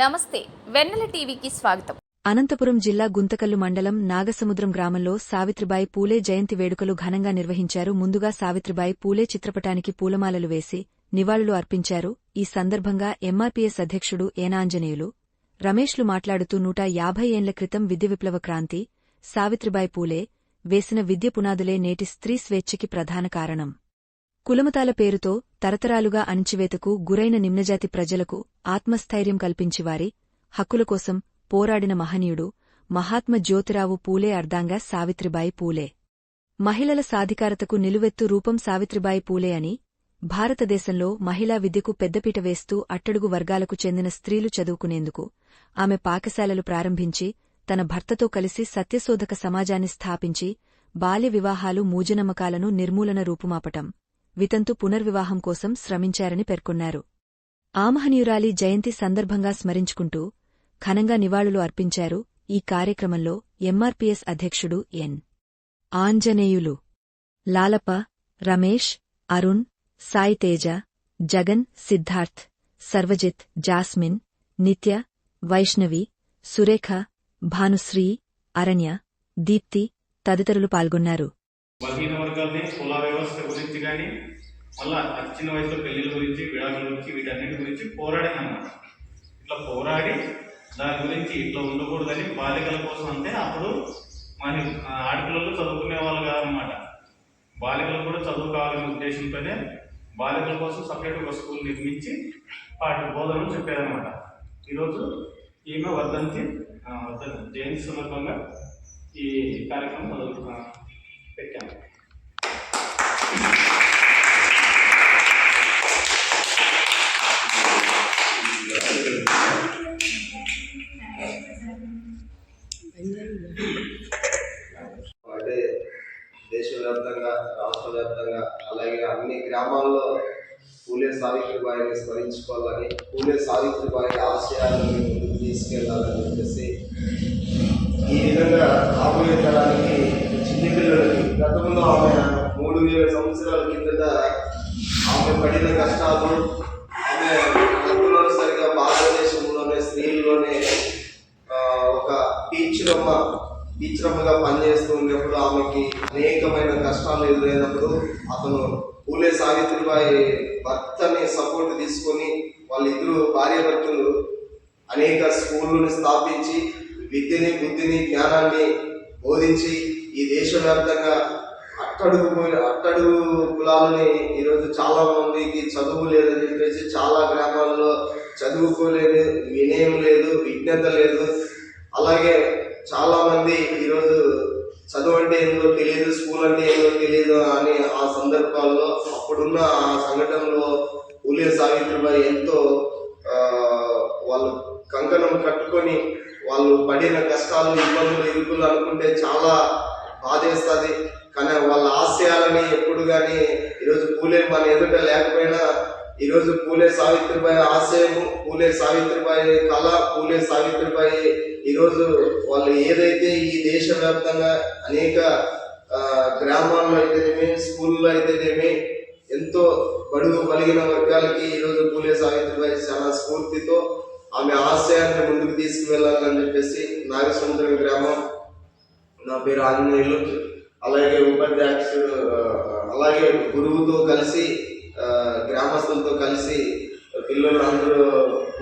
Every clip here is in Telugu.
నమస్తే వెన్నెల టీవీకి స్వాగతం. అనంతపురం జిల్లా గుంతకల్లు మండలం నాగసముద్రం గ్రామంలో సావిత్రిబాయి పూలే జయంతి వేడుకలు ఘనంగా నిర్వహించారు. ముందుగా సావిత్రిబాయి పూలే చిత్రపటానికి పూలమాలలు వేసి నివాళులు అర్పించారు. ఈ సందర్భంగా ఎంఆర్పీఎస్ అధ్యక్షుడు ఏనాంజనేయులు రమేష్లు మాట్లాడుతూ నూట యాభై ఏండ్ల క్రితం విద్య విప్లవ క్రాంతి సావిత్రిబాయి పూలే వేసిన విద్య పునాదులే నేటి స్త్రీ స్వేచ్ఛకి ప్రధాన కారణం. కులమతాల పేరుతో తరతరాలుగా అణిచివేతకు గురైన నిమ్నజాతి ప్రజలకు ఆత్మస్థైర్యం కల్పించివారి హక్కుల కోసం పోరాడిన మహనీయుడు మహాత్మ జ్యోతిరావు పూలే అర్ధాంగా సావిత్రిబాయి పూలే. మహిళల సాధికారతకు నిలువెత్తు రూపం సావిత్రిబాయి పూలే అని భారతదేశంలో మహిళా విద్యకు పెద్దపీట వేస్తూ అట్టడుగు వర్గాలకు చెందిన స్త్రీలు చదువుకునేందుకు ఆమె పాకశాలలు ప్రారంభించి తన భర్తతో కలిసి సత్యశోధక సమాజాన్ని స్థాపించి బాల్య వివాహాలు మూజనమ్మకాలను నిర్మూలన రూపుమాపటం. వితంతు పునర్వివాహం కోసం శ్రమించారని పేర్కొన్నారు. ఆమహనీయురాలి జయంతి సందర్భంగా స్మరించుకుంటూ ఘనంగా నివాళులు అర్పించారు ఈ కార్యక్రమంలో ఎంఆర్పీఎస్ అధ్యక్షుడు ఎన్. ఆంజనేయులు లాలప రమేష్ అరుణ్ సాయి తేజ జగన్ సిద్ధార్థ్ సర్వజిత్ జాస్మిన్ నిత్య వైష్ణవి సురేఖ భానుశ్రీ అరణ్య దీప్తి తదితరులు పాల్గొన్నారు. బలహీన వర్గాలని కుల వ్యవస్థ గురించి కానీ మళ్ళా అతి చిన్న వయసులో పెళ్ళిళ్ళ గురించి విడాకుల గురించి వీటన్నిటి గురించి పోరాడింది అన్నమాట ఇట్లా పోరాడి దాని గురించి ఇట్లా ఉండకూడదని బాలికల కోసం అంటే అప్పుడు మన ఆడపిల్లలు చదువుకునే వాళ్ళు కాదనమాట బాలికలు కూడా చదువు కావాలనే ఉద్దేశంతోనే బాలికల కోసం సపరేట్ ఒక స్కూల్ నిర్మించి వాటి బోధనలు చెప్పారనమాట ఈరోజు ఈమె వర్ధంతి ఆ, జయంతి సందర్భంగా ఈ కార్యక్రమం మొదలుతున్నాను పెట్టాము స్మరించుకోవాలని సావిత్రి వారి ఆశయాలను ముందుకు తీసుకెళ్ళాలని చెప్పేసి ఈ విధంగా రాబోయే తరానికి చిన్నపిల్లలకి గతంలో ఆమె మూడు వేల సంవత్సరాల కిందట ఆమె పడిన కష్టాలు ఆమె మొట్టమొదటిసారిగా భారతదేశంలోనే స్త్రీల్లోనే ఒక టీచరమ్మ టీచరమ్మగా పనిచేస్తూ ఉండేప్పుడు ఆమెకి అనేకమైన కష్టాలు ఎదురైనప్పుడు అతను పూలే సావిత్రిబాయి భర్తని సపోర్ట్ తీసుకొని వాళ్ళిద్దరు భార్యాభర్తలు అనేక స్కూళ్ళను స్థాపించి విద్యని బుద్ధిని జ్ఞానాన్ని బోధించి ఈ దేశవ్యాప్తంగా అట్టడుగు పోయిన- అట్టడుగు కులాలని ఈరోజు చాలా మందికి చదువు లేదని చెప్పేసి చాలా గ్రామాల్లో చదువుకోలేదు వినయం లేదు విజ్ఞత లేదు. అలాగే చాలామంది ఈరోజు చదువు అంటే ఏందో తెలియదు స్కూల్ అంటే ఏందో తెలియదు అని అప్పుడున్న ఆ సంఘటనలో పూలే సావిత్రిబాయి ఎంతో వాళ్ళు కంకణం కట్టుకొని వాళ్ళు పడిన కష్టాలు ఇబ్బందులు ఇరుకులు అనుకుంటే చాలా బాధేస్తుంది. కానీ వాళ్ళ ఆశయాలని ఎప్పుడు కానీ ఈరోజు పూలే మన ఎదుట లేకపోయినా ఈరోజు పూలే సావిత్రిబాయి ఆశయము పూలే సావిత్రిబాయి కళ పూలే సావిత్రిబాయి ఈరోజు వాళ్ళు ఏదైతే ఈ దేశవ్యాప్తంగా అనేక గ్రామాల్లో అయితేనేమి స్కూల్లో అయితేనేమి ఎంతో బడుగు కలిగిన వర్గాలకి ఈరోజు పూలే సావిత్రిబాయి చాలా స్ఫూర్తితో ఆమె ఆశయాన్ని ముందుకు తీసుకువెళ్ళాలని చెప్పేసి నాగసముద్రం గ్రామం నా పేరు ఆంజనేయులు. అలాగే ఉపాధ్యాయుడు అలాగే గురువుతో కలిసి గ్రామస్తులతో కలిసి పిల్లలు అందరూ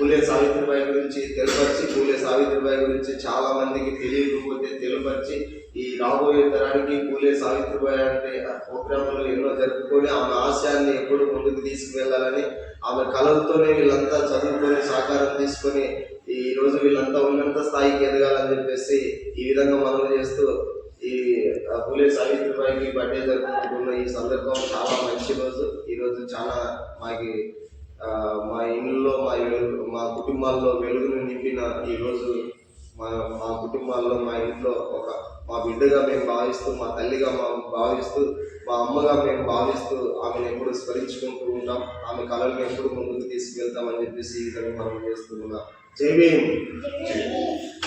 పూలే సావిత్రిబాయి గురించి తెలుపరిచి పూలే సావిత్రిబాయి గురించి చాలా మందికి తెలియకపోతే తెలిపరిచి ఈ రాబోయే తరానికి పూలే సావిత్రిబాయి అంటే ప్రోగ్రాములు ఎన్నో జరుపుకొని ఆమె ఆశయాన్ని ఎప్పుడు ముందుకు తీసుకువెళ్ళాలని ఆమె కళలతోనే వీళ్ళంతా చదువుకొని సహకారం తీసుకొని ఈ రోజు వీళ్ళంతా ఉన్నంత స్థాయికి ఎదగాలని చెప్పేసి ఈ విధంగా మనం చేస్తూ ఈ పూలే సావిత్రిబాయికి బర్త్డే జరుపుకుంటున్న ఈ సందర్భం చాలా మంచి రోజు. ఈ రోజు చాలా మాకి మా ఇళ్ళలో మా వెలుగు మా కుటుంబాల్లో వెలుగును నింపిన ఈరోజు మా మా కుటుంబాల్లో మా ఇంట్లో ఒక మా బిడ్డగా మేము భావిస్తూ మా తల్లిగా మా భావిస్తూ మా అమ్మగా మేము భావిస్తూ ఆమెను ఎప్పుడు స్మరించుకుంటూ ఉంటాం. ఆమె కళలను ఎప్పుడు ముందుకు తీసుకెళ్తామని చెప్పేసి ఈ విధంగా మనం చేస్తూ ఉన్నాం. జై భీమ్.